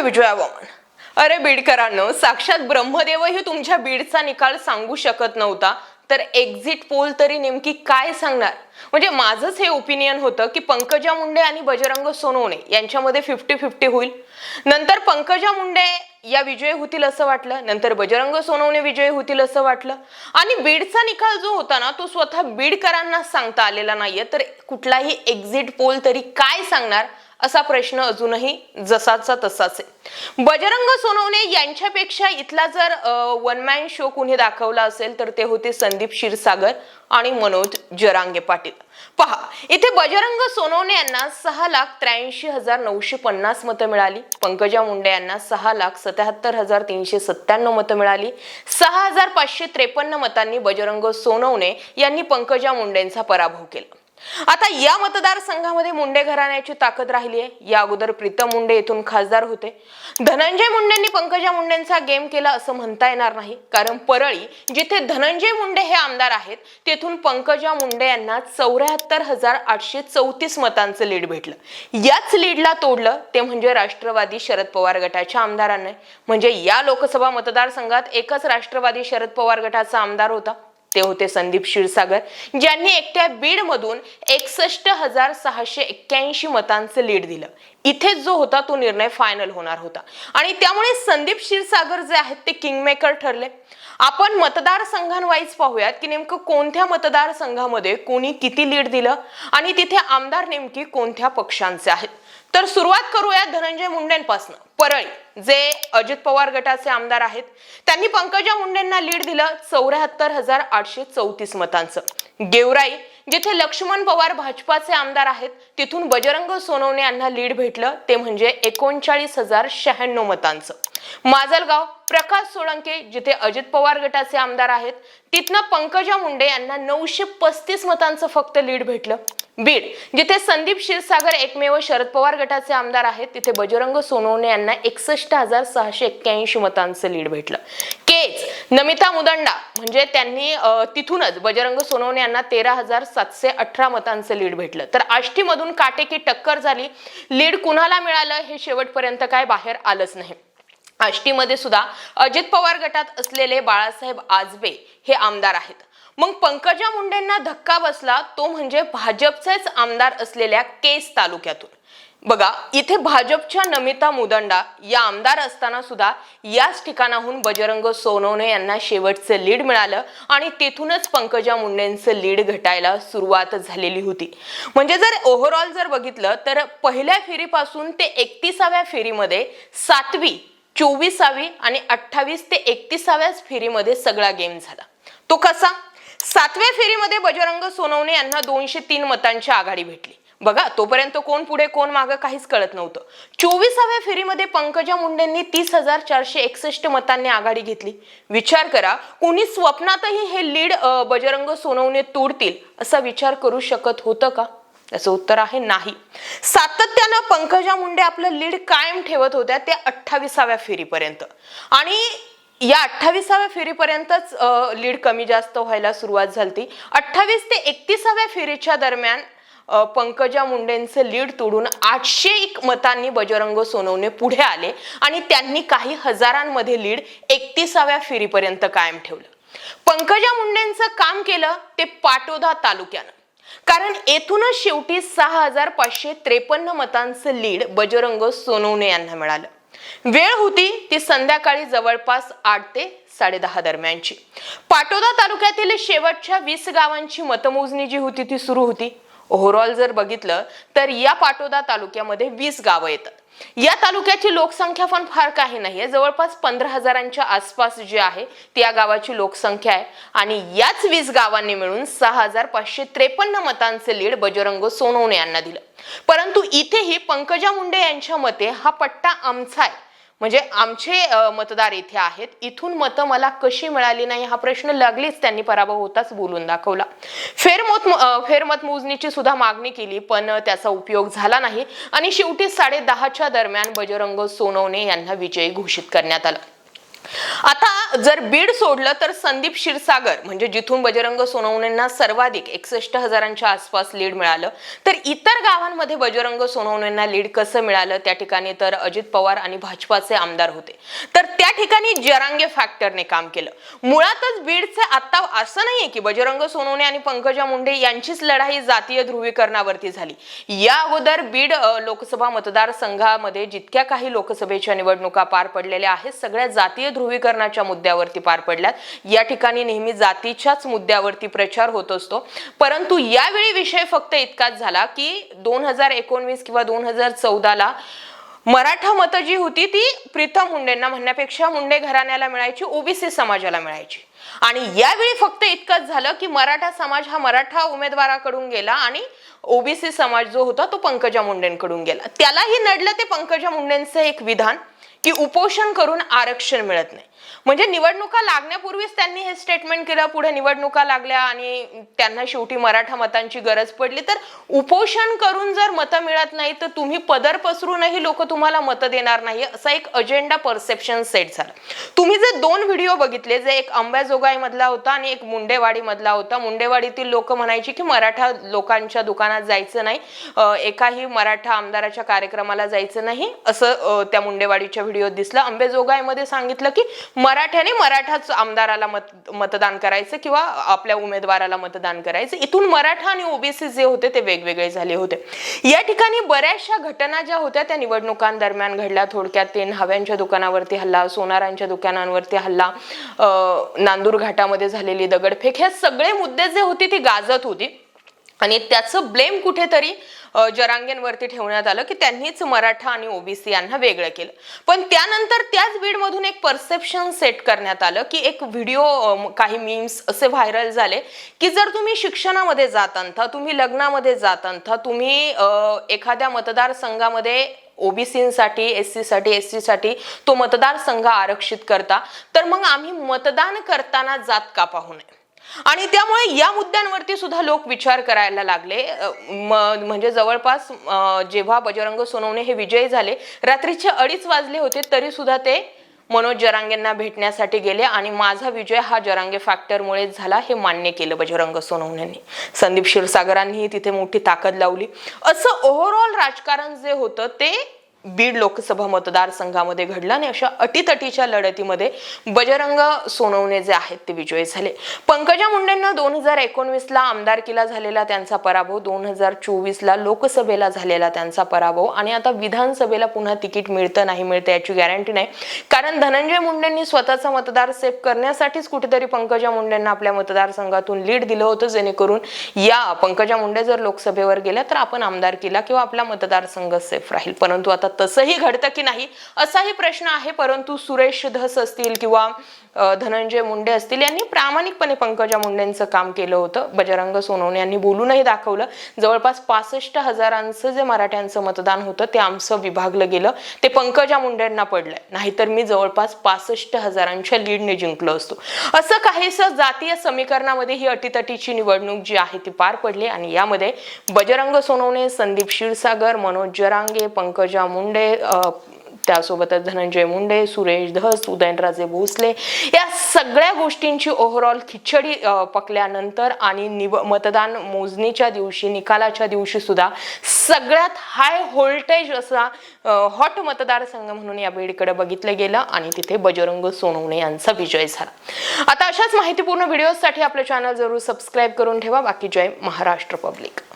मी विजया वामन अरे बीडकरांनो साक्षात ब्रह्मदेवही तुमच्या बीडचा निकाल सांगू शकत नव्हता. तर एक्झिट पोल तरी नेमकी काय सांगणार? म्हणजे माझंच हे ओपिनियन होतं की पंकजा मुंडे आणि बजरंग सोनवणे यांच्यामध्ये फिफ्टी फिफ्टी होईल. नंतर पंकजा मुंडे या विजयी होतील असं वाटलं. नंतर बजरंग सोनवणे विजय होतील असं वाटलं. आणि बीडचा निकाल जो होता ना तो स्वतः बीडकरांना सांगता आलेला नाहीये. तर कुठलाही एक्झिट पोल तरी काय सांगणार? असा प्रश्न अजूनही जसाचा तसाच आहे. बजरंग सोनवणे यांच्यापेक्षा इथला जर वन मॅन शो कुणी दाखवला असेल तर ते होते संदीप क्षीरसागर आणि मनोज जरांगे पाटील. पहा इथे बजरंग सोनवणे यांना सहा लाख त्र्याऐंशी हजार नऊशे पन्नास मतं मिळाली. पंकजा मुंडे यांना सहा लाख सत्याहत्तर हजार तीनशे सत्त्याण्णव मतं मिळाली. सहा हजार पाचशे त्रेपन्न मतांनी बजरंग सोनवणे यांनी पंकजा मुंडेंचा पराभव केला. आता या मतदारसंघामध्ये मुंडे घराण्याची ताकद राहिली आहे. या अगोदर प्रीतम मुंडे येथून खासदार होते. धनंजय मुंडेंनी पंकजा मुंडेंचा गेम केला असं म्हणता येणार नाही. कारण परळी जिथे धनंजय मुंडे हे आमदार आहेत तेथून पंकजा मुंडे यांना चौऱ्याहत्तर हजार आठशे चौतीस मतांचं लीड भेटलं. याच लीडला तोडलं ते म्हणजे राष्ट्रवादी शरद पवार गटाच्या आमदारांनी. म्हणजे या लोकसभा मतदारसंघात एकच राष्ट्रवादी शरद पवार गटाचा आमदार होता. ते होते संदीप क्षीरसागर ज्यांनी एकट्या बीड मधून एकसष्ट हजार सहाशे एक्क्याऐंशी मतांचं लीड दिलं. इथेच जो होता तो निर्णय फायनल होणार होता. आणि त्यामुळे संदीप क्षीरसागर जे आहेत ते किंगमेकर ठरले. आपण मतदारसंघांवाईज पाहूयात की नेमकं कोणत्या मतदारसंघामध्ये कोणी किती लीड दिलं आणि तिथे आमदार नेमकी कोणत्या पक्षांचे आहेत. तर सुरुवात करूया धनंजय मुंडेंपासून. परळी जे अजित पवार गटाचे आमदार आहेत त्यांनी पंकजा मुंडेंना लीड दिलं चौऱ्याहत्तर हजार आठशे चौतीस मतांचं. गेवराई जिथे लक्ष्मण पवार भाजपाचे आमदार आहेत तिथून बजरंग सोनवणे यांना लीड भेटलं ते म्हणजे एकोणचाळीस हजार शहाण्णव मतांचं. माजलगाव प्रकाश सोळंके जिथे अजित पवार गटाचे आमदार आहेत तिथनं पंकजा मुंडे यांना नऊशे पस्तीस मतांचं फक्त लीड भेटलं. बीड जिथे संदीप क्षीरसागर एकमेव शरद पवार गटाचे आमदार आहेत तिथे बजरंग सोनवणे यांना एकसष्ट हजार सहाशे एक्क्याऐंशी मतांचं लीड भेटलं. केच नमिता मुदंडा म्हणजे त्यांनी तिथूनच बजरंग सोनवणे यांना तेरा हजार सातशे अठरा मतांचं लीड भेटलं. तर आष्टीमधून काटेकी टक्कर झाली लीड कुणाला मिळालं हे शेवटपर्यंत काय बाहेर आलंच नाही. आष्टीमध्ये सुद्धा अजित पवार गटात असलेले बाळासाहेब आजबे हे आमदार आहेत. मग पंकजा मुंडेंना धक्का बसला तो म्हणजे भाजपचेच आमदार असलेल्या केस तालुक्यातून. बघा इथे भाजपच्या नमिता मुदंडा या आमदार असताना सुद्धा याच ठिकाणाहून बजरंग सोनवणे यांना शेवटचं लीड मिळालं आणि तेथूनच पंकजा मुंडेंचं लीड घटायला सुरुवात झालेली होती. म्हणजे जर ओव्हरऑल जर बघितलं तर पहिल्या फेरीपासून ते एकतीसाव्या फेरीमध्ये सातवी चोवीसावी आणि अठ्ठावीस ते एकतीसाव्याच फेरीमध्ये सगळा गेम झाला. तो कसा? सातव्या फेरीमध्ये बजरंग सोनवणे यांना दोनशे तीन मतांची आघाडी भेटली. बघा तोपर्यंत कोण पुढे कोण मागं काहीच कळत नव्हतं. चोवीसाव्या फेरीमध्ये पंकजा मुंडेंनी तीस हजार चारशे एकसष्ट मतांनी आघाडी घेतली. विचार करा कोणी स्वप्नातही हे लीड बजरंग सोनवणे तोडतील असा विचार करू शकत होतं का? त्याचं उत्तर आहे नाही. सातत्यानं पंकजा मुंडे आपलं लीड कायम ठेवत होत्या त्या अठ्ठावीसाव्या फेरीपर्यंत. आणि या अठ्ठावीसाव्या फेरीपर्यंतच लीड कमी जास्त व्हायला सुरुवात झाली अठ्ठावीस ते एकतीसाव्या फेरीच्या दरम्यान पंकजा मुंडेंचं लीड तोडून आठशे एक मतांनी बजरंग सोनवणे पुढे आले आणि त्यांनी काही हजारांमध्ये लीड एकतीसाव्या फेरीपर्यंत कायम ठेवलं. पंकजा मुंडेंचं काम केलं ते पाटोदा तालुक्यानं. कारण येथूनच शेवटी सहा हजार पाचशे त्रेपन्न मतांचं लीड बजरंग सोनवणे यांना मिळालं. वेळ होती ती संध्याकाळी जवळपास आठ ते साडेदहा दरम्यानची. पाटोदा तालुक्यातील शेवटच्या वीस गावांची मतमोजणी जी होती ती सुरू होती. ओव्हरऑल जर बघितलं तर या पाटोदा तालुक्यामध्ये वीस गावं येतात. या तालुक्याची लोकसंख्या पण फार काही नाहीये. जवळपास पंधरा हजारांच्या आसपास जी आहे ती या गावाची लोकसंख्या आहे. आणि याच वीस गावांनी मिळून सहा हजार पाचशे त्रेपन्न मतांचे लीड बजरंग सोनवणे यांना दिलं. परंतु इथेही पंकजा मुंडे यांच्या मते हा पट्टा आमचा आहे. म्हणजे आमचे मतदार इथे आहेत. इथून मतं मला कशी मिळाली नाही हा प्रश्न लागलीच त्यांनी पराभव होताच बोलून दाखवला. फेरमत फेरमत मोजणीची सुद्धा मागणी केली पण त्याचा उपयोग झाला नाही. आणि शेवटी साडे दहाच्या दरम्यान बजरंग सोनवणे यांना विजयी घोषित करण्यात आला. आता जर बीड सोडलं तर संदीप क्षीरसागर म्हणजे जिथून बजरंग सोनवणेंना सर्वाधिक एकसष्ट हजारांच्या आसपास लीड मिळालं तर इतर गावांमध्ये बजरंग सोनवणेंना लीड कसं मिळालं? त्या ठिकाणी तर अजित पवार आणि भाजपाचे आमदार होते. तर त्या ठिकाणी जरांगे फॅक्टरने काम केलं. मुळातच बीडचे आता असं नाहीये की बजरंग सोनवणे आणि पंकजा मुंडे यांचीच लढाई जातीय ध्रुवीकरणावरती झाली. या अगोदर बीड लोकसभा मतदारसंघामध्ये जितक्या काही लोकसभेच्या निवडणुका पार पडलेल्या आहेत सगळ्या जातीय ध्रुवीकरणाच्या मुद्द्यावरती पार पडल्यात. या ठिकाणी नेहमी जातीच्याच मुद्द्यावरती प्रचार होत असतो. परंतु यावेळी विषय फक्त इतकाच झाला की दोन हजार एकोणवीस किंवा दोन हजार चौदाला मराठा मतं जी होती ती प्रीतम मुंडेंना म्हणण्यापेक्षा मुंडे घराण्याला मिळायची ओबीसी समाजाला मिळायची. आणि यावेळी फक्त इतकंच झालं की मराठा समाज हा मराठा उमेदवाराकडून गेला आणि ओबीसी समाज जो होता तो पंकजा मुंडेंकडून गेला. त्यालाही नडलं ते पंकजा मुंडेंचं एक विधान. की उपोषण करून आरक्षण मिळत नाही. म्हणजे निवडणुका लागण्यापूर्वीच त्यांनी हे स्टेटमेंट केलं पुढे निवडणुका लागल्या आणि त्यांना शेवटी मराठा मतांची गरज पडली. तर उपोषण करून जर मतं मिळत नाही तर तुम्ही पदर पसरूनही लोक तुम्हाला मतं देणार नाही असा एक अजेंडा परसेप्शन सेट झाला. तुम्ही जे दोन व्हिडिओ बघितले जे एक अंबाजोगाई मधला होता आणि एक मुंडेवाडी मधला होता मुंडेवाडीतील लोक म्हणायची की मराठा लोकांच्या दुकानात जायचं नाही एकाही मराठा आमदाराच्या कार्यक्रमाला जायचं नाही असं त्या मुंडेवाडीच्या व्हिडिओत दिसलं. अंबेजोगाईमध्ये सांगितलं की मराठ्याने मराठाच आमदाराला मत मतदान करायचं किंवा आपल्या उमेदवाराला मतदान करायचं. इथून मराठा आणि ओबीसी जे होते ते वेगवेगळे झाले होते. या ठिकाणी बऱ्याचशा घटना ज्या होत्या त्या निवडणुकांदरम्यान घडल्या. थोडक्यात ते न्हाव्यांच्या दुकानावरती हल्ला सोनारांच्या दुकानांवरती हल्ला नांदूर घाटामध्ये झालेली दगडफेक ह्या सगळे मुद्दे जे होते ती गाजत होती. आणि त्याचं ब्लेम कुठेतरी जरांगेंवरती ठेवण्यात आलं की त्यांनीच मराठा आणि ओबीसी यांना वेगळं केलं. पण त्यानंतर त्याच बीडमधून एक परसेप्शन सेट करण्यात आलं की एक व्हिडिओ काही मीम्स असे व्हायरल झाले की जर तुम्ही शिक्षणामध्ये जात आणता तुम्ही लग्नामध्ये जात आणता तुम्ही एखाद्या मतदारसंघामध्ये ओबीसीसाठी एस सीसाठी एस सीसाठी तो मतदारसंघ आरक्षित करता तर मग आम्ही मतदान करताना जात का पाहू नये? आणि त्यामुळे या मुद्द्यांवरती सुद्धा लोक विचार करायला लागले. म्हणजे जवळपास जेव्हा बजरंग सोनवणे हे विजयी झाले रात्रीचे अडीच वाजले होते तरी सुद्धा ते मनोज जरांगेंना भेटण्यासाठी गेले आणि माझा विजय हा जरांगे फॅक्टरमुळे झाला हे मान्य केलं बजरंग सोनवण्यांनी संदीप क्षीरसागरांनीही तिथे मोठी ताकद लावली. असं ओव्हरऑल राजकारण जे होतं ते बीड लोकसभा मतदारसंघामध्ये घडला आणि अशा अटीतटीच्या लढतीमध्ये बजरंग सोनवणे जे आहेत ते विजयी झाले. पंकजा मुंडेंना दोन हजार एकोणवीसला आमदारकीला झालेला त्यांचा पराभव दोन हजार चोवीसला लोकसभेला झालेला त्यांचा पराभव आणि आता विधानसभेला पुन्हा तिकीट मिळतं नाही मिळतं याची गॅरंटी नाही. कारण धनंजय मुंडेंनी स्वतःचा मतदार सेफ करण्यासाठीच कुठेतरी पंकजा मुंडेंना आपल्या मतदारसंघातून लीड दिलं होतं जेणेकरून या पंकजा मुंडे जर लोकसभेवर गेल्या तर आपण आमदारकीला किंवा आपला मतदारसंघ सेफ राहील. परंतु आता तसंही घडतं की नाही असाही प्रश्न आहे परंतु सुरेश धस असतील किंवा धनंजय मुंडे असतील यांनी प्रामाणिकपणे पंकजा मुंडेंचं काम केलं होतं. बजरंग सोनवणे यांनी बोलूनही दाखवलं. जवळपास पासष्ट हजारांचं जे मराठ्यांचं मतदान होतं ते आमचं विभागलं गेलं. ते पंकजा मुंडेंना पडलंय. नाहीतर मी जवळपास पासष्ट हजारांच्या लीडने जिंकलो असतो. असं काहीसं जातीय समीकरणामध्ये ही अटीतटीची निवडणूक जी आहे ती पार पडली. आणि यामध्ये बजरंग सोनवणे संदीप क्षीरसागर मनोज जरांगे पंकजा मुंडे त्यासोबतच धनंजय मुंडे सुरेश धस उदयनराजे भोसले या सगळ्या गोष्टींची ओव्हरऑल खिचडी पकल्यानंतर आणि निव मतदान मोजणीच्या दिवशी निकालाच्या दिवशी सुद्धा सगळ्यात हाय व्होल्टेज असा हॉट मतदारसंघ म्हणून या बीडकडे बघितलं गेलं आणि तिथे बजरंग सोनवणे यांचा विजय झाला. आता अशाच माहितीपूर्ण व्हिडिओसाठी आपलं चॅनल जरूर सबस्क्राईब करून ठेवा. बाकी जय महाराष्ट्र पब्लिक